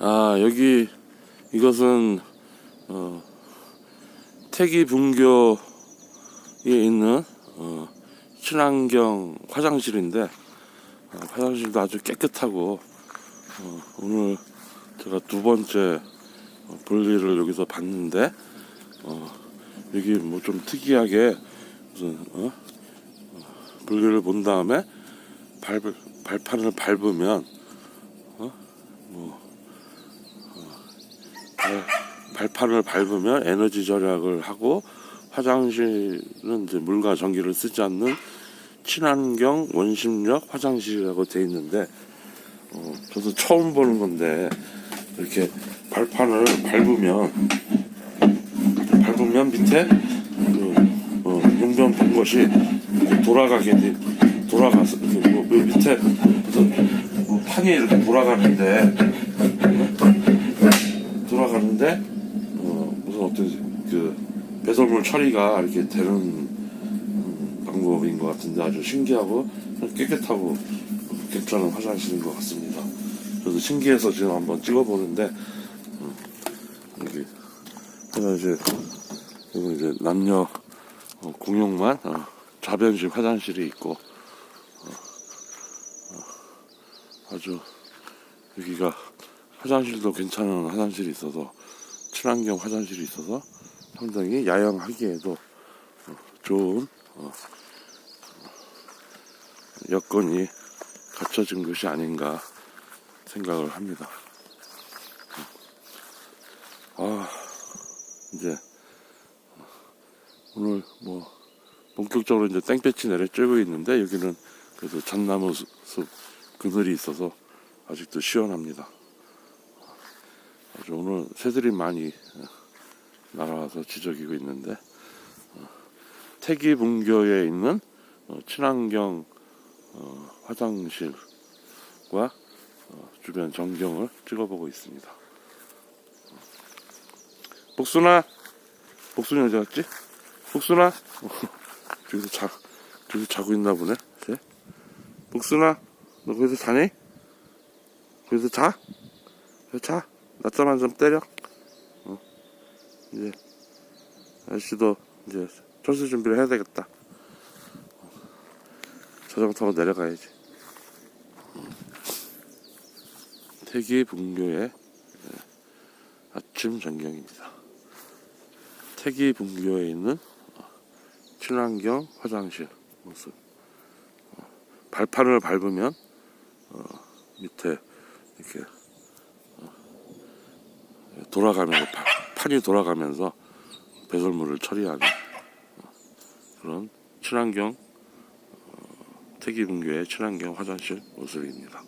아 여기 이것은 어, 태기 분교에 있는 어, 친환경 화장실인데 어, 화장실도 아주 깨끗하고 어, 오늘 제가 두 번째 어, 볼일을 여기서 봤는데 어, 여기 뭐 좀 특이하게 무슨 어? 어, 볼일을 본 다음에 발 발판을 밟으면 어? 뭐 발, 발판을 밟으면 에너지 절약을 하고 화장실은 이제 물과 전기를 쓰지 않는 친환경 원심력 화장실이라고 돼 있는데 어, 저도 처음 보는 건데 이렇게 발판을 밟으면 밟으면 밑에 그, 어, 용변 본 것이 돌아가게 돼 돌아가서 그 뭐, 뭐 밑에 무슨 뭐 판이 이렇게 돌아가는데 어, 무슨 어떤 그 배설물 처리가 이렇게 되는 음, 방법인 것 같은데 아주 신기하고 깨끗하고 괜찮은 화장실인 것 같습니다. 저도 신기해서 지금 한번 찍어보는데 음, 여기 화장실 이거 이제 남녀 어, 공용만 어, 좌변식 화장실이 있고 어, 어, 아주 여기가 화장실도 괜찮은 화장실이 있어서 친환경 화장실이 있어서 상당히 야영하기에도 어, 좋은 어, 여건이 갖춰진 것이 아닌가 생각을 합니다. 아 이제 오늘 뭐 본격적으로 이제 땡볕이 내려 쬐고 있는데 여기는 그래도 잣나무 숲 그늘이 있어서 아직도 시원합니다. 아주 오늘 새들이 많이 어, 날아와서 지저귀고 있는데 어, 태기 분교에 있는 어, 친환경 어, 화장실과 어, 주변 전경을 찍어보고 있습니다. 복순아, 복순이 어디 갔지? 복순아, 저기서 자, 저기서 자고 있나 보네. 쟤? 복순아, 너 거기서 자니? 거기서 자? 자. 낮잠 한 점 때려. 어. 이제 아저씨도 이제 철수 준비를 해야 되겠다. 자전거 타고 내려가야지. 태기 분교의 예, 아침 전경입니다. 태기 분교에 있는 어, 친환경 화장실 모습. 어, 발판을 밟으면 어, 밑에 이렇게 돌아가면서 파- 판이 돌아가면서 배설물을 처리하는 어, 그런 친환경 어, 태기분교의 친환경 화장실 모습입니다.